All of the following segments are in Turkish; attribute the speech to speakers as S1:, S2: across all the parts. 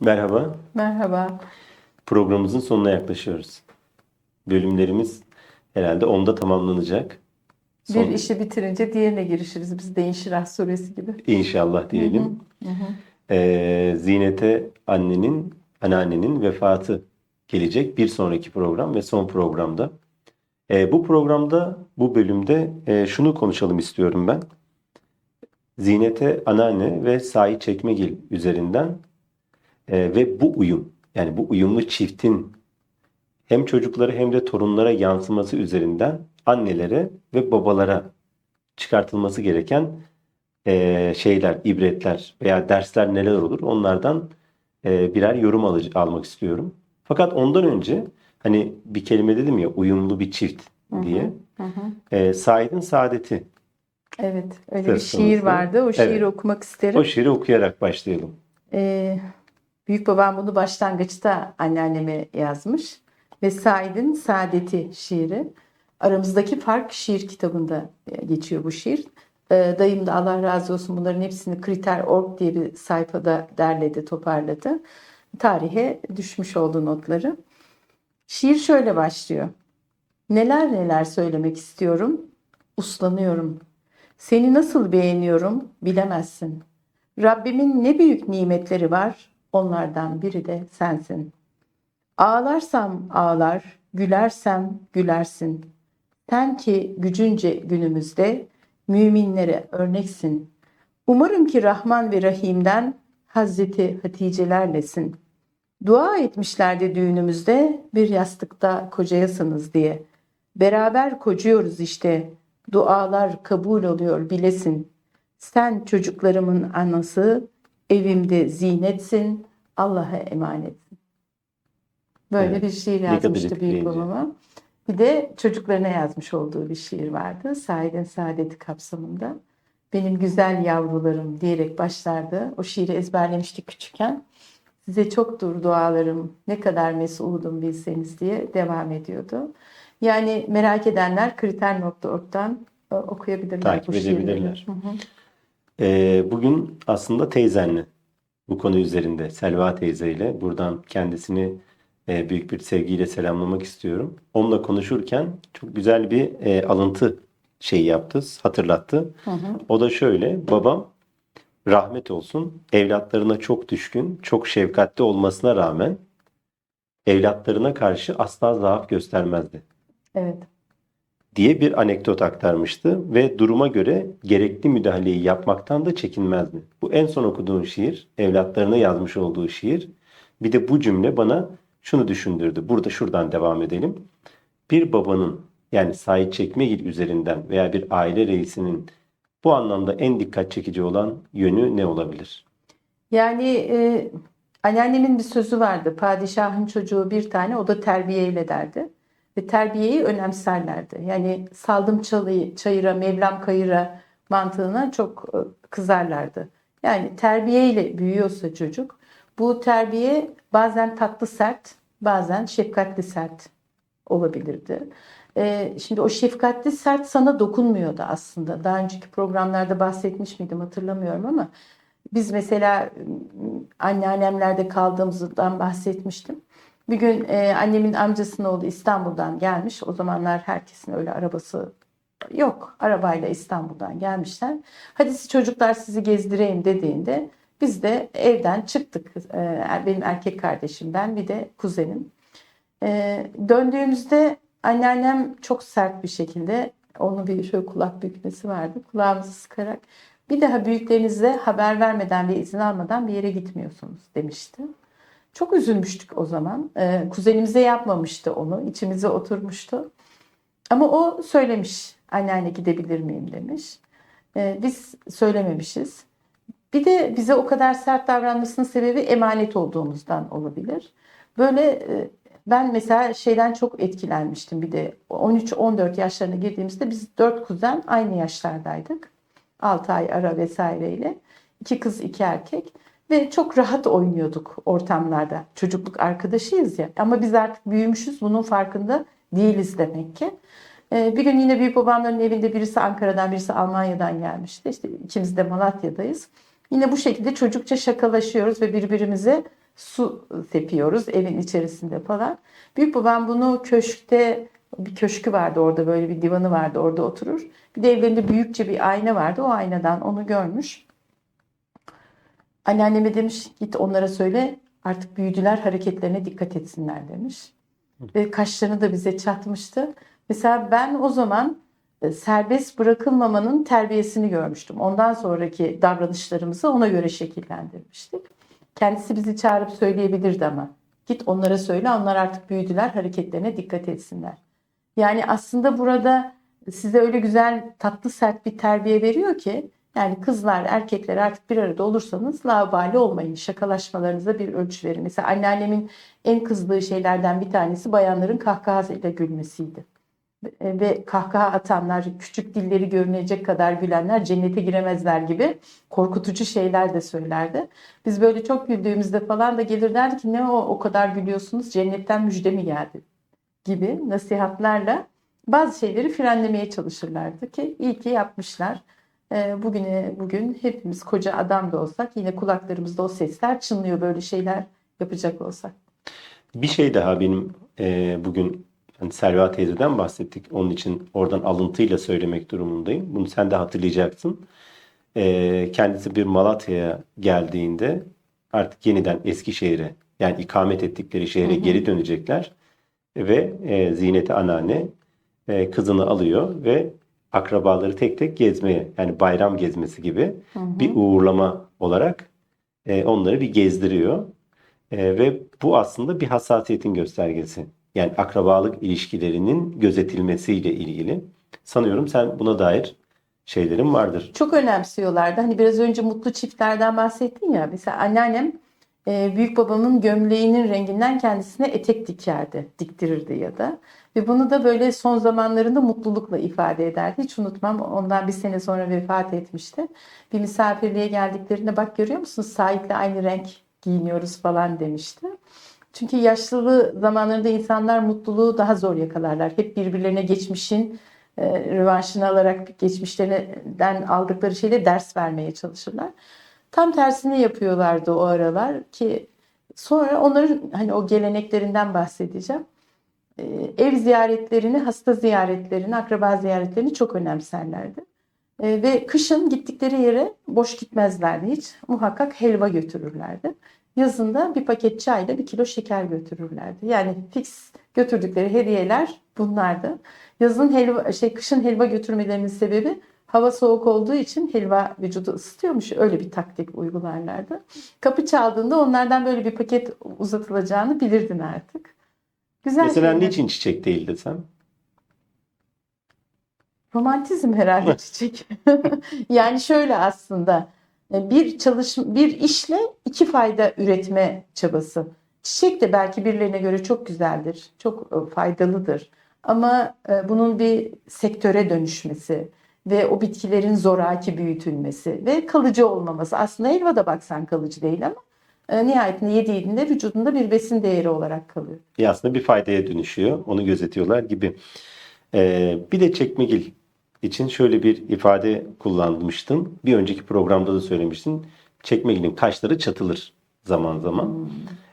S1: Merhaba.
S2: Merhaba.
S1: Programımızın sonuna yaklaşıyoruz. Bölümlerimiz herhalde onda tamamlanacak. Son,
S2: Bir işi bitirince diğerine girişiriz. Biz de İnşirah suresi gibi.
S1: İnşallah diyelim. Ee, Zinete annenin, anneannenin vefatı gelecek bir sonraki program ve son programda. Ee, bu programda, bu bölümde e, şunu konuşalım istiyorum ben. Zinete anneanne ve Sahi Çekmegil üzerinden e, ve bu uyum, yani bu uyumlu çiftin hem çocuklara hem de torunlara yansıması üzerinden annelere ve babalara çıkartılması gereken e, şeyler, ibretler veya dersler neler olur onlardan e, birer yorum alıcı, almak istiyorum. Fakat ondan önce hani bir kelime dedim ya uyumlu bir çift diye.
S2: Hı hı.
S1: E, Said'in Saadeti.
S2: Evet, öyle bir şiir vardı. O şiiri
S1: Evet.
S2: okumak isterim.
S1: O şiiri okuyarak başlayalım.
S2: Ee, büyük babam bunu başlangıçta anneanneme yazmış. Ve Said'in Saadeti şiiri. Aramızdaki fark şiir kitabında e, geçiyor bu şiir. Ee, dayım da Allah razı olsun bunların hepsini Kriter.org diye bir sayfada derledi, toparladı. Tarihe düşmüş oldu notları. Şiir şöyle başlıyor. Neler neler söylemek istiyorum, uslanıyorum. Seni nasıl beğeniyorum bilemezsin. Rabbimin ne büyük nimetleri var, onlardan biri de sensin. Ağlarsam ağlar, gülersem gülersin. Sen ki gücünce günümüzde müminlere örneksin. Umarım ki Rahman ve Rahim'den Hazreti Hatice'lerlesin. Dua etmişlerdi düğünümüzde bir yastıkta kocayasınız diye. Beraber kocuyoruz işte. Dualar kabul oluyor bilesin. Sen çocuklarımın anası, evimde zinetsin, Allah'a emanetsin. Böyle
S1: Evet.
S2: bir şiir yazmıştı büyük babama. Bir de çocuklarına yazmış olduğu bir şiir vardı. Sahiden Saadeti kapsamında. Benim güzel yavrularım diyerek başlardı. O şiiri ezberlemiştik küçükken. Size çoktur dualarım, ne kadar mesudum bilseniz diye devam ediyordu. Yani merak edenler kriter.org'dan e, okuyabilirler
S1: Takip
S2: bu şiirleri.
S1: edebilirler.
S2: Hı hı.
S1: E, bugün aslında teyzenle bu konu üzerinde Selva teyzeyle buradan kendisini e, büyük bir sevgiyle selamlamak istiyorum. Onunla konuşurken çok güzel bir e, alıntı şey yaptı, hatırlattı.
S2: Hı hı.
S1: O da şöyle, babam rahmet olsun evlatlarına çok düşkün, çok şefkatli olmasına rağmen evlatlarına karşı asla zaaf göstermezdi
S2: Evet.
S1: Diye bir anekdot aktarmıştı ve duruma göre gerekli müdahaleyi yapmaktan da çekinmezdi. Bu en son okuduğum şiir, evlatlarına yazmış olduğu şiir. Bir de bu cümle bana şunu düşündürdü. Burada şuradan devam edelim. Bir babanın yani Said Çekmegil üzerinden veya bir aile reisinin bu anlamda en dikkat çekici olan yönü ne olabilir?
S2: Yani e, anneannemin bir sözü vardı. Padişahın çocuğu bir tane o da terbiyeyle derdi. Ve terbiyeyi önemserlerdi. Yani saldım çalıyı, çayıra, mevlam kayıra mantığına çok e, kızarlardı. Yani terbiyeyle büyüyorsa çocuk bu terbiye bazen tatlı sert, bazen şefkatli sert olabilirdi. Ee, şimdi o şefkatli sert sana dokunmuyordu aslında. Daha önceki programlarda bahsetmiş miydim hatırlamıyorum ama biz mesela ım, anneannemlerde kaldığımızdan bahsetmiştim. Bir gün e, annemin amcasının oğlu İstanbul'dan gelmiş. O zamanlar herkesin öyle arabası yok. Arabayla İstanbul'dan gelmişler. Hadi siz çocuklar sizi gezdireyim dediğinde biz de evden çıktık. Ee, benim erkek kardeşim ben bir de kuzenim. Ee, döndüğümüzde anneannem çok sert bir şekilde onun bir şöyle kulak bükmesi vardı. Kulağımızı sıkarak bir daha büyüklerinize haber vermeden ve izin almadan bir yere gitmiyorsunuz demişti. Çok üzülmüştük o zaman. Ee, kuzenimize yapmamıştı onu. içimize oturmuştu. Ama o söylemiş. Anneanne gidebilir miyim demiş. Ee, biz söylememişiz. Bir de bize o kadar sert davranmasının sebebi emanet olduğumuzdan olabilir. Böyle e, ben mesela şeyden çok etkilenmiştim bir de 13-14 yaşlarına girdiğimizde biz dört kuzen aynı yaşlardaydık. 6 ay ara vesaireyle. İki kız iki erkek ve çok rahat oynuyorduk ortamlarda. Çocukluk arkadaşıyız ya ama biz artık büyümüşüz bunun farkında değiliz demek ki. Ee, Bir gün yine büyük babamların evinde birisi Ankara'dan birisi Almanya'dan gelmişti. İşte ikimiz de Malatya'dayız. Yine bu şekilde çocukça şakalaşıyoruz ve birbirimize su sepiyoruz evin içerisinde falan. Büyük babam bunu köşkte bir köşkü vardı orada böyle bir divanı vardı orada oturur. Bir de evlerinde büyükçe bir ayna vardı. O aynadan onu görmüş. Anneanneme demiş git onlara söyle artık büyüdüler hareketlerine dikkat etsinler demiş. Ve kaşlarını da bize çatmıştı. Mesela ben o zaman e, serbest bırakılmamanın terbiyesini görmüştüm. Ondan sonraki davranışlarımızı ona göre şekillendirmiştik. Kendisi bizi çağırıp söyleyebilirdi ama. Git onlara söyle onlar artık büyüdüler hareketlerine dikkat etsinler. Yani aslında burada size öyle güzel tatlı sert bir terbiye veriyor ki yani kızlar erkekler artık bir arada olursanız laubali olmayın. Şakalaşmalarınıza bir ölçü verin. Mesela anneannemin en kızdığı şeylerden bir tanesi bayanların kahkahasıyla gülmesiydi. Ve kahkaha atanlar, küçük dilleri görünecek kadar gülenler cennete giremezler gibi korkutucu şeyler de söylerdi. Biz böyle çok güldüğümüzde falan da gelir derdi ki ne o o kadar gülüyorsunuz cennetten müjde mi geldi gibi nasihatlerle bazı şeyleri frenlemeye çalışırlardı ki iyi ki yapmışlar. Ee, Bugüne bugün hepimiz koca adam da olsak yine kulaklarımızda o sesler çınlıyor böyle şeyler yapacak olsak.
S1: Bir şey daha benim e, bugün hani Selva teyzeden bahsettik. Onun için oradan alıntıyla söylemek durumundayım. Bunu sen de hatırlayacaksın. E, kendisi bir Malatya'ya geldiğinde artık yeniden Eskişehir'e yani ikamet ettikleri şehre geri dönecekler. Ve e, Zinete anneanne e, kızını alıyor ve akrabaları tek tek gezmeye yani bayram gezmesi gibi bir uğurlama olarak e, onları bir gezdiriyor. E, ve bu aslında bir hassasiyetin göstergesi. Yani akrabalık ilişkilerinin gözetilmesiyle ilgili. Sanıyorum sen buna dair şeylerin vardır.
S2: Çok önemsiyorlardı. Hani biraz önce mutlu çiftlerden bahsettin ya. Mesela anneannem e, büyük babamın gömleğinin renginden kendisine etek dikerdi, diktirirdi ya da. Ve bunu da böyle son zamanlarında mutlulukla ifade ederdi. Hiç unutmam ondan bir sene sonra vefat etmişti. Bir misafirliğe geldiklerinde bak görüyor musun Sait'le aynı renk giyiniyoruz falan demişti. Çünkü yaşlılığı zamanlarında insanlar mutluluğu daha zor yakalarlar. Hep birbirlerine geçmişin e, rövanşını alarak geçmişlerinden aldıkları şeyle ders vermeye çalışırlar. Tam tersini yapıyorlardı o aralar ki sonra onların hani o geleneklerinden bahsedeceğim. Ee, Ev ziyaretlerini, hasta ziyaretlerini, akraba ziyaretlerini çok önemserlerdi. Ee, Ve kışın gittikleri yere boş gitmezlerdi hiç. Muhakkak helva götürürlerdi. Yazında bir paket çayla bir kilo şeker götürürlerdi. Yani fix götürdükleri hediyeler bunlardı. Yazın helva, şey kışın helva götürmelerinin sebebi hava soğuk olduğu için helva vücudu ısıtıyormuş. Öyle bir taktik uygularlardı. Kapı çaldığında onlardan böyle bir paket uzatılacağını bilirdin artık. Güzel
S1: Mesela
S2: şeyler.
S1: niçin çiçek değil desem?
S2: Romantizm herhalde çiçek. yani şöyle aslında e, bir çalış bir işle iki fayda üretme çabası. Çiçek de belki birilerine göre çok güzeldir, çok e, faydalıdır. Ama e, bunun bir sektöre dönüşmesi ve o bitkilerin zoraki büyütülmesi ve kalıcı olmaması. Aslında helva da baksan kalıcı değil ama e, nihayetinde yediğinde vücudunda bir besin değeri olarak kalıyor.
S1: E aslında bir faydaya dönüşüyor. Onu gözetiyorlar gibi. Ee, bir de çekmegil için şöyle bir ifade kullanmıştın. Bir önceki programda da söylemiştin. Çekmegilin kaşları çatılır zaman zaman.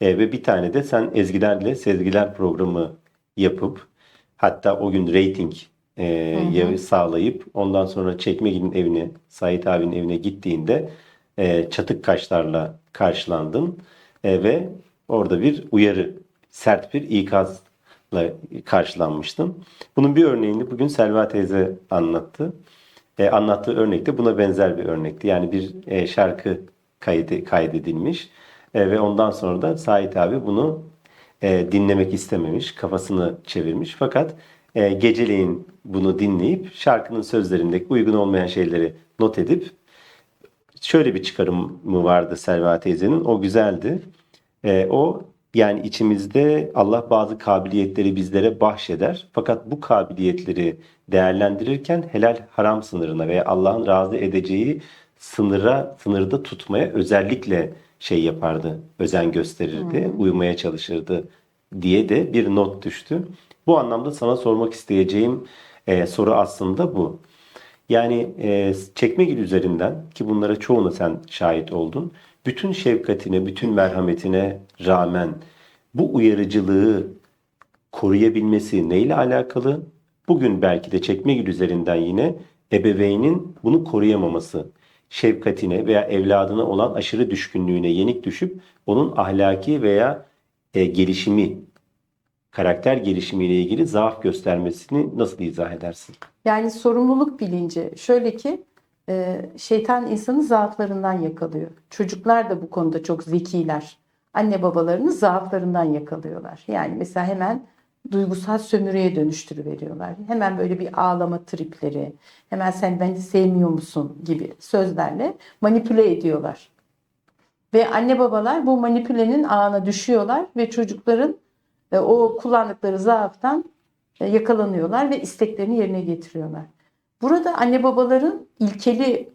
S1: Ee, ve bir tane de sen ezgilerle sezgiler programı yapıp hatta o gün reyting e, ya- sağlayıp ondan sonra Çekmegil'in evine, Sait abinin evine gittiğinde e, çatık kaşlarla karşılandın E, ve orada bir uyarı, sert bir ikazla karşılanmıştın. Bunun bir örneğini bugün Selva teyze anlattı. E, anlattığı örnek de buna benzer bir örnekti. Yani bir e, şarkı kaydı, kaydedilmiş E, ve ondan sonra da Sait abi bunu e, dinlemek istememiş, kafasını çevirmiş. Fakat e, geceleyin bunu dinleyip şarkının sözlerindeki uygun olmayan şeyleri not edip şöyle bir çıkarımı vardı Selva teyzenin. O güzeldi. E, o yani içimizde Allah bazı kabiliyetleri bizlere bahşeder. Fakat bu kabiliyetleri değerlendirirken helal haram sınırına veya Allah'ın razı edeceği sınıra sınırda tutmaya özellikle şey yapardı, özen gösterirdi, uymaya çalışırdı diye de bir not düştü. Bu anlamda sana sormak isteyeceğim e, soru aslında bu. Yani e, Çekmegil üzerinden ki bunlara çoğuna sen şahit oldun. bütün şefkatine, bütün merhametine rağmen bu uyarıcılığı koruyabilmesi neyle alakalı? Bugün belki de çekmegil üzerinden yine ebeveynin bunu koruyamaması, şefkatine veya evladına olan aşırı düşkünlüğüne yenik düşüp onun ahlaki veya e, gelişimi, karakter gelişimiyle ilgili zaaf göstermesini nasıl izah edersin?
S2: Yani sorumluluk bilinci. Şöyle ki e, şeytan insanı zaaflarından yakalıyor. Çocuklar da bu konuda çok zekiler. Anne babalarını zaaflarından yakalıyorlar. Yani mesela hemen duygusal sömürüye dönüştürüveriyorlar. Hemen böyle bir ağlama tripleri, hemen sen beni sevmiyor musun gibi sözlerle manipüle ediyorlar. Ve anne babalar bu manipülenin ağına düşüyorlar ve çocukların e, o kullandıkları zaaftan e, yakalanıyorlar ve isteklerini yerine getiriyorlar. Burada anne babaların ilkeli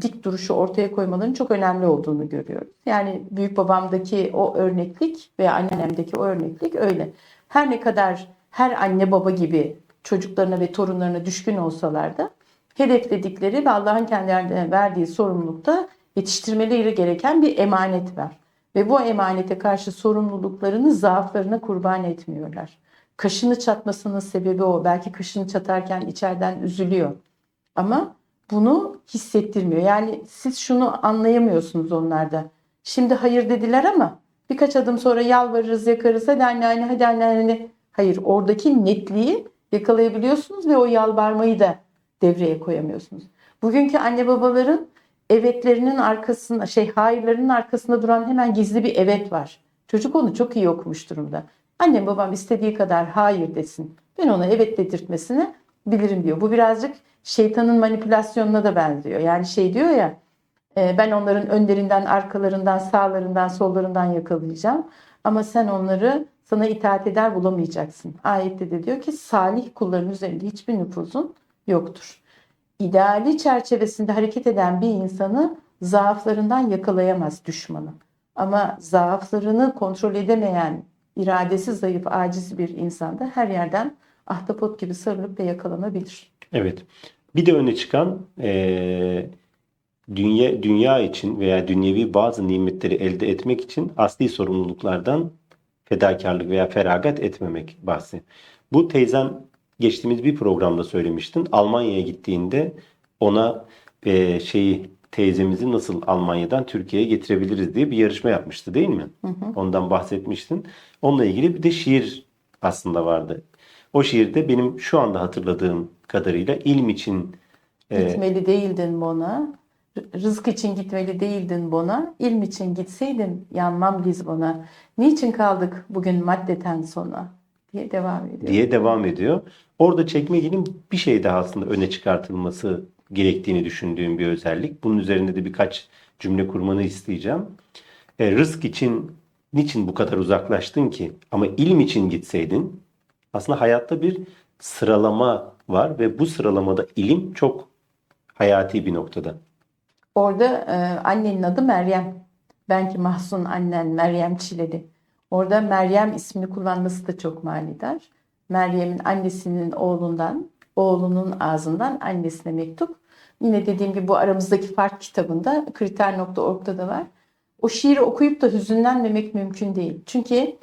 S2: dik duruşu ortaya koymalarının çok önemli olduğunu görüyoruz. Yani büyük babamdaki o örneklik veya annemdeki o örneklik öyle. Her ne kadar her anne baba gibi çocuklarına ve torunlarına düşkün olsalar da hedefledikleri ve Allah'ın kendilerine verdiği sorumlulukta yetiştirmeleri gereken bir emanet var. Ve bu emanete karşı sorumluluklarını zaaflarına kurban etmiyorlar. Kaşını çatmasının sebebi o. Belki kaşını çatarken içeriden üzülüyor. Ama bunu hissettirmiyor. Yani siz şunu anlayamıyorsunuz onlarda. Şimdi hayır dediler ama birkaç adım sonra yalvarırız yakarız. Hadi anneanne hadi anneanne. Hayır oradaki netliği yakalayabiliyorsunuz ve o yalvarmayı da devreye koyamıyorsunuz. Bugünkü anne babaların evetlerinin arkasında şey hayırlarının arkasında duran hemen gizli bir evet var. Çocuk onu çok iyi okumuş durumda. Annem babam istediği kadar hayır desin. Ben ona evet dedirtmesini bilirim diyor. Bu birazcık şeytanın manipülasyonuna da benziyor. Yani şey diyor ya e, ben onların önlerinden, arkalarından, sağlarından, sollarından yakalayacağım. Ama sen onları sana itaat eder bulamayacaksın. Ayette de diyor ki salih kulların üzerinde hiçbir nüfuzun yoktur. İdeali çerçevesinde hareket eden bir insanı zaaflarından yakalayamaz düşmanı. Ama zaaflarını kontrol edemeyen, iradesi zayıf, aciz bir insanda her yerden ahtapot gibi sarılıp da yakalanabilir.
S1: Evet. Bir de öne çıkan eee, dünya dünya için veya dünyevi bazı nimetleri elde etmek için asli sorumluluklardan fedakarlık veya feragat etmemek bahsi. Bu teyzen geçtiğimiz bir programda söylemiştin. Almanya'ya gittiğinde ona eee, şeyi teyzemizi nasıl Almanya'dan Türkiye'ye getirebiliriz diye bir yarışma yapmıştı değil mi? Ondan bahsetmiştin. Onunla ilgili bir de şiir aslında vardı. O şiirde benim şu anda hatırladığım kadarıyla ilm için e,
S2: Gitmeli değildin bona, rızık için gitmeli değildin bona, ilm için gitseydin yanmam Lizbon'a. Niçin kaldık bugün maddeten sona diye devam ediyor.
S1: diye devam ediyor. Orada çekmegelin bir şey daha aslında öne çıkartılması gerektiğini düşündüğüm bir özellik. Bunun üzerinde de birkaç cümle kurmanı isteyeceğim. E, rızk için niçin bu kadar uzaklaştın ki? Ama ilim için gitseydin aslında hayatta bir sıralama var ve bu sıralamada ilim çok hayati bir noktada.
S2: Orada e, annenin adı Meryem. Ben ki Mahzun annen Meryem Çileli. Orada Meryem ismini kullanması da çok manidar. Meryem'in annesinin oğlundan, oğlunun ağzından annesine mektup. Yine dediğim gibi bu aramızdaki fark kitabında kriter.org'da da var. O şiiri okuyup da hüzünlenmemek mümkün değil. Çünkü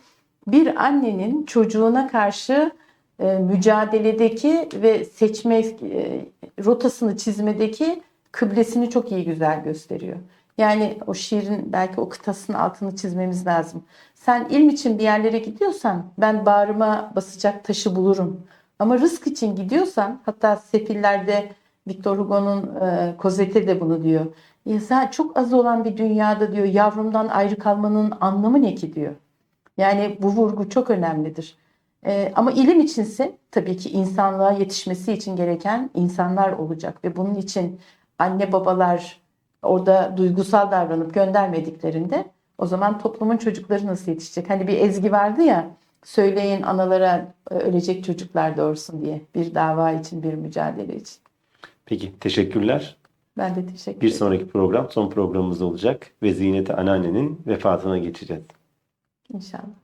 S2: bir annenin çocuğuna karşı e, mücadeledeki ve seçme e, rotasını çizmedeki kıblesini çok iyi güzel gösteriyor. Yani o şiirin belki o kıtasının altını çizmemiz lazım. Sen ilm için bir yerlere gidiyorsan ben bağrıma basacak taşı bulurum. Ama rızk için gidiyorsan hatta Sefillerde Victor Hugo'nun e, Cosette de bunu diyor. İnsan çok az olan bir dünyada diyor yavrumdan ayrı kalmanın anlamı ne ki diyor. Yani bu vurgu çok önemlidir. Ee, ama ilim içinse tabii ki insanlığa yetişmesi için gereken insanlar olacak ve bunun için anne babalar orada duygusal davranıp göndermediklerinde o zaman toplumun çocukları nasıl yetişecek? Hani bir ezgi vardı ya söyleyin analara e, ölecek çocuklar doğursun diye bir dava için bir mücadele için.
S1: Peki teşekkürler.
S2: Ben de teşekkür
S1: Bir
S2: ederim.
S1: sonraki program son programımız olacak ve Ziynet'e anneannenin vefatına geçeceğiz.
S2: İnşallah.